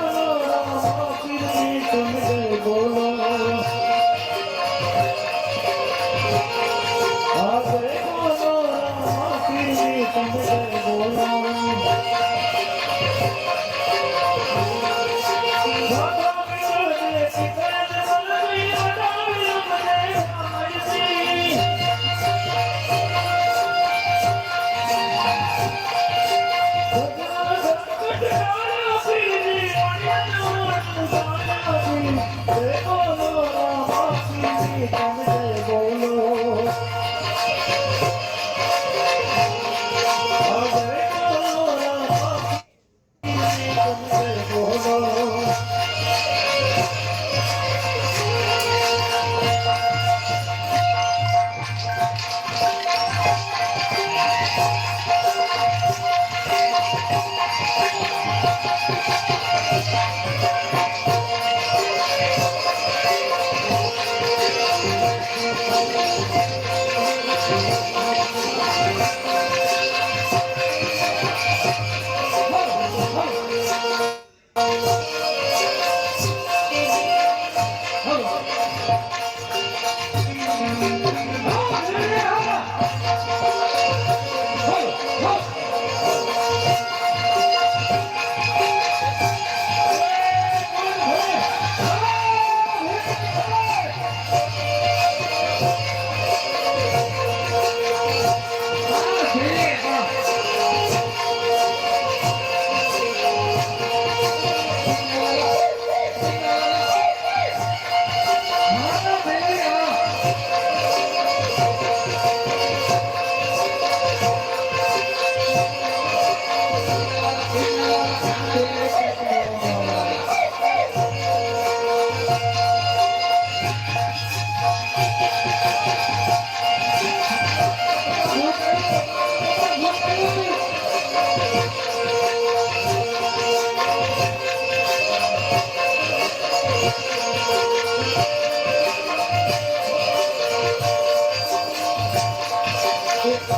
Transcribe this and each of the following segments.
Oh. Oh,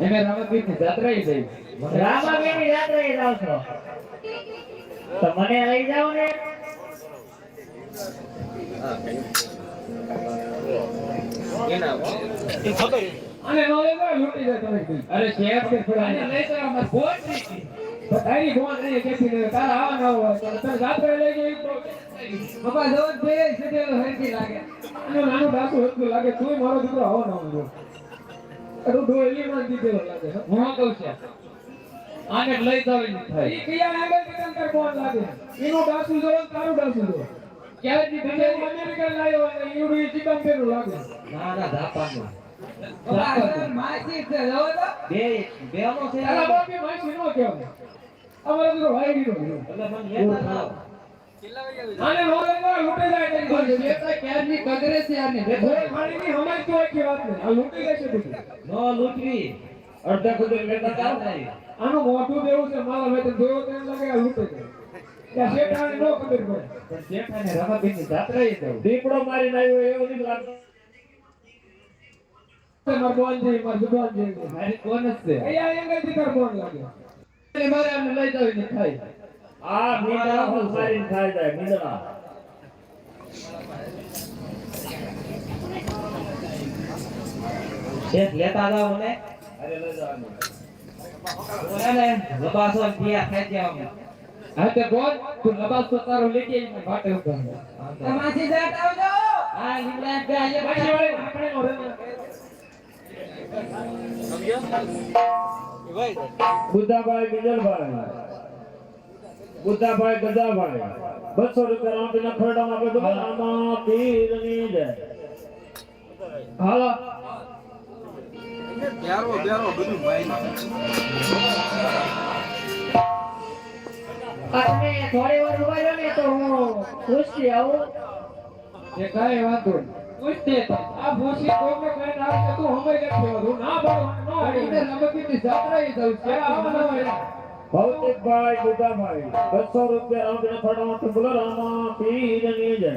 એમે રામાપીર લઈ જાવ ને. અને જાય તમે અરે શેફ કે લઈ જાવ મત બોલ તારી ફોન તારા આવા ના હોય લઈ ગઈ તો પપ્પા જવત ભાઈ સીધે લાગે. અને નાનું બાપુ હતું લાગે, તું મારો દીકરો આવો ના અરે ડોયલી માં દીધેલો લાગે હું કહું છું. લાગે એનું ડાકુ જો. બે બેનો છે તારા બાપે માસી નો અમારો. આને નો લેતો જાય તેની પણ પાસે. શેઠા ક્યારની કગરે છે આની. ભોય મારીની હમાય તો એકી વાત નહીં. આ લૂંટી લેશે બધું. નો લૂંટવી અડધા કુદર લેતા જાઓ જાઓ. આનું મોઢું દેવું છે મારા ભાઈ જોયો તો લાગે આ લૂંટે છે ત્યાં શેઠાને નો ખબર પડે પણ શેઠાને રમાબીનની જાત્રાએ જવું. દીપડો મારીને આવ્યો એવું નહીં લાગતું માર બોનજી, માર જુબાનજી. મારી કોણ છે. અહીંયા એંગલથી તાર બોન લાગે. મારે આને લઈ જાઓ એની થાય. આ મીંડળા પણ મારીને ખાઈ જાય મીંડળા શેઠ લેતા જાઓ મને અરે લઈ જવાનું. બોલે લબાસો ને ખાઈ ગયા હા તે બોલ તું લબાસ તારો આવીને ભાટે ઊભા. જાત આવજો. હા વળી આપણે. બુદ્ધાભાઈ બીજલભાઈ બુદ્ધાભાઈ ગજાભાઈ બસો રૂપિયા રામ આપીને ખરડામાં બધું આમાં પીરની જય હાલો અને થોડી વાર ઊભા રહો ને તો હું ખુશી આવું એ કઈ વાંધો. પૂછતે તો. આ ભૂસી કોઈને કહીને આવશે તું હમાઈ નથી ના પાડવાનું, ના એને પાડવાનું. રમાબીનની જાત્રાએ જવું છે. આ ના હોય. ભૌતિકભાઈ બુદ્ધાભાઈ બસો રૂપિયા આપીને ખરડામાં બોલો રામા પીરની જય